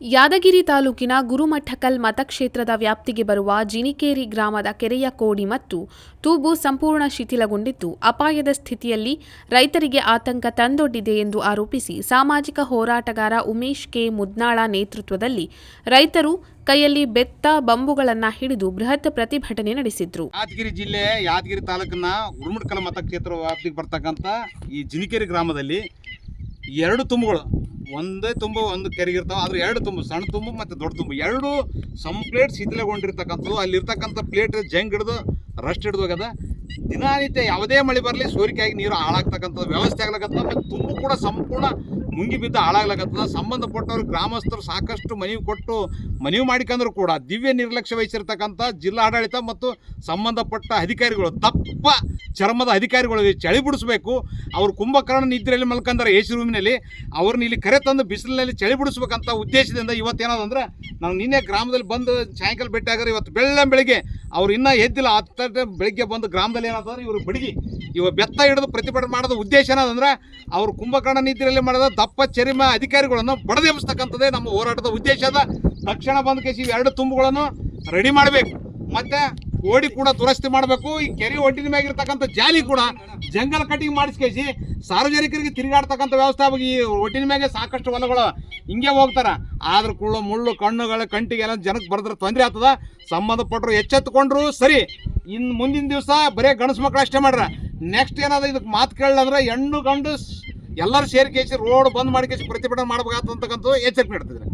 ಯಾದಗಿರಿ ತಾಲೂಕಿನ ಗುರುಮಠಕಲ್ ಮತಕ್ಷೇತ್ರದ ವ್ಯಾಪ್ತಿಗೆ ಬರುವ ಜಿನಿಕೇರಿ ಗ್ರಾಮದ ಕೆರೆಯ ಕೋಡಿ ಮತ್ತು ತೂಬು ಸಂಪೂರ್ಣ ಶಿಥಿಲಗೊಂಡಿದ್ದು, ಅಪಾಯದ ಸ್ಥಿತಿಯಲ್ಲಿ ರೈತರಿಗೆ ಆತಂಕ ತಂದೊಡ್ಡಿದೆ ಎಂದು ಆರೋಪಿಸಿ ಸಾಮಾಜಿಕ ಹೋರಾಟಗಾರ ಉಮೇಶ್ ಕೆ. ಮುದ್ನಾಳ ನೇತೃತ್ವದಲ್ಲಿ ರೈತರು ಕೈಯಲ್ಲಿ ಬೆತ್ತ ಬಂಬುಗಳನ್ನು ಹಿಡಿದು ಬೃಹತ್ ಪ್ರತಿಭಟನೆ ನಡೆಸಿದ್ರು. ಯಾದಗಿರಿ ಜಿಲ್ಲೆ, ಯಾದಗಿರಿ ತಾಲೂಕಿನ ಗುರುಮಠಕಲ್ ಮತಕ್ಷೇತ್ರ ವ್ಯಾಪ್ತಿಗೆ ಬರ್ತಕ್ಕಂಥ ಈ ಜಿನಿಕೇರಿ ಗ್ರಾಮದಲ್ಲಿ ಎರಡು ತುಂಬುಗಳು ಒಂದೇ ತುಂಬು, ಒಂದು ಕೆರೆಗಿರ್ತಾವೆ, ಆದ್ರೆ ಎರಡು ತುಂಬು, ಸಣ್ಣ ತುಂಬು ಮತ್ತು ದೊಡ್ಡ ತುಂಬು. ಎರಡು ಸಂಪ್ಲೇಟ್ ಶಿಥಿಲಗೊಂಡಿರ್ತಕ್ಕಂಥದ್ದು ಅಲ್ಲಿರ್ತಕ್ಕಂಥ ಪ್ಲೇಟ್ ಜಂಗ್ ಹಿಡಿದು ರಸ್ಟ್ ಹಿಡಿದು ಹೋಗ್ಯದ. ದಿನನಿತ್ಯ ಯಾವುದೇ ಮಳೆ ಬರಲಿ ಸೋರಿಕೆಯಾಗಿ ನೀರು ಹಾಳಾಗ್ತಕ್ಕಂಥ ವ್ಯವಸ್ಥೆ ಆಗ್ಲಕತ್ತದ, ಮತ್ತು ತುಂಬ ಕೂಡ ಸಂಪೂರ್ಣ ಮುಂಗಿ ಬಿದ್ದು ಹಾಳಾಗ್ಲಕತ್ತದ. ಸಂಬಂಧಪಟ್ಟವ್ರು ಗ್ರಾಮಸ್ಥರು ಸಾಕಷ್ಟು ಮನವಿ ಕೊಟ್ಟು ಮನವಿ ಮಾಡಿಕೊಂಡ್ರು ಕೂಡ ದಿವ್ಯ ನಿರ್ಲಕ್ಷ್ಯ ವಹಿಸಿರ್ತಕ್ಕಂಥ ಜಿಲ್ಲಾ ಆಡಳಿತ ಮತ್ತು ಸಂಬಂಧಪಟ್ಟ ಅಧಿಕಾರಿಗಳು ತಪ್ಪ ಚರ್ಮದ ಅಧಿಕಾರಿಗಳು ಚಳಿ ಬಿಡಿಸ್ಬೇಕು. ಅವರು ಕುಂಭಕರ್ಣ ನಿದ್ರೆಯಲ್ಲಿ ಮಲ್ಕಂದ್ರೆ ಎ ಸಿ ರೂಮಿನಲ್ಲಿ. ಅವ್ರನ್ನ ಇಲ್ಲಿ ಕರೆ ತಂದು ಬಿಸಿಲಿನಲ್ಲಿ ಚಳಿ ಬಿಡಿಸ್ಬೇಕಂತ ಉದ್ದೇಶದಿಂದ ಇವತ್ತೇನದಂದ್ರೆ ನಾವು ನಿನ್ನೆ ಗ್ರಾಮದಲ್ಲಿ ಬಂದು ಸಾಯಂಕಾಲ ಭೇಟಿ ಆಗ್ರೆ ಇವತ್ತು ಬೆಳ್ಳ ಬೆಳಿಗ್ಗೆ ಅವ್ರು ಇನ್ನೂ ಎದ್ದಿಲ್ಲ ಹತ್ತ ಬೆಳಿಗ್ಗೆ ಬಂದು ಗ್ರಾಮದಲ್ಲಿ ಏನಂತಂದ್ರೆ ಇವರು ಬಡಿಗಿ ಇವ ಬೆತ್ತ ಹಿಡಿದು ಪ್ರತಿಭಟನೆ ಮಾಡೋದು ಉದ್ದೇಶ ಏನಂದ್ರೆ ಅವರು ಕುಂಭಕರ್ಣ ನೀತಿಯಲ್ಲಿ ಮಾಡಿದ ದಪ್ಪ ಚರಿಮ ಅಧಿಕಾರಿಗಳನ್ನು ಬಡದೆಬ್ಸ್ತಕ್ಕಂಥದ್ದೇ ನಮ್ಮ ಹೋರಾಟದ ಉದ್ದೇಶ ಅದ. ತಕ್ಷಣ ಬಂದ ಕೇಸಿ ಎರಡು ತುಂಬುಗಳನ್ನು ರೆಡಿ ಮಾಡಬೇಕು. ಮತ್ತೆ ಕೋಡಿ ಕೂಡ ದುರಸ್ತಿ ಮಾಡಬೇಕು, ಈ ಕೆರೆ ಒಡ್ಡಿನ ಮ್ಯಾಗಿರ್ತಕ್ಕಂಥ ಜಾಲಿ ಕೂಡ ಜಂಗಲ್ ಕಟಿಂಗ್ ಮಾಡಿಸ್ಕೇಸಿ ಸಾರ್ವಜನಿಕರಿಗೆ ತಿರುಗಾಡ್ತಕ್ಕಂಥ ವ್ಯವಸ್ಥೆ ಆಗಿ ಈ ಒಟ್ಟಿನ ಮ್ಯಾಗೆ ಸಾಕಷ್ಟು ಹೊಲಗಳು ಹಿಂಗೆ ಹೋಗ್ತಾರೆ. ಆದ್ರ ಕೂಡ ಮುಳ್ಳು, ಕಣ್ಣುಗಳ ಕಂಟಿಗೆ ಎಲ್ಲ ಜನಕ್ಕೆ ಬರೆದ್ರೆ ತೊಂದರೆ ಆಗ್ತದ. ಸಂಬಂಧಪಟ್ಟರು ಎಚ್ಚೆತ್ತುಕೊಂಡ್ರು ಸರಿ. ಇನ್ನು ಮುಂದಿನ ದಿವಸ ಬರೇ ಗಣಸು ಮಕ್ಕಳು ಅಷ್ಟೇ ಮಾಡ್ರ. ನೆಕ್ಸ್ಟ್ ಏನಾದ್ರು ಇದಕ್ಕೆ ಮಾತು ಕೇಳಂದ್ರೆ ಹೆಣ್ಣು ಗಂಡು ಎಲ್ಲರೂ ಸೇರಿ ಕೇಸಿ ರೋಡ್ ಬಂದ್ ಮಾಡಿ ಕೇಸಿ ಪ್ರತಿಭಟನೆ ಮಾಡ್ಬೇಕಾಗ್ತಕ್ಕಂಥದ್ದು ಎಚ್ಚರಿಕೆ ನೀಡ್ತಿದ್ರೆ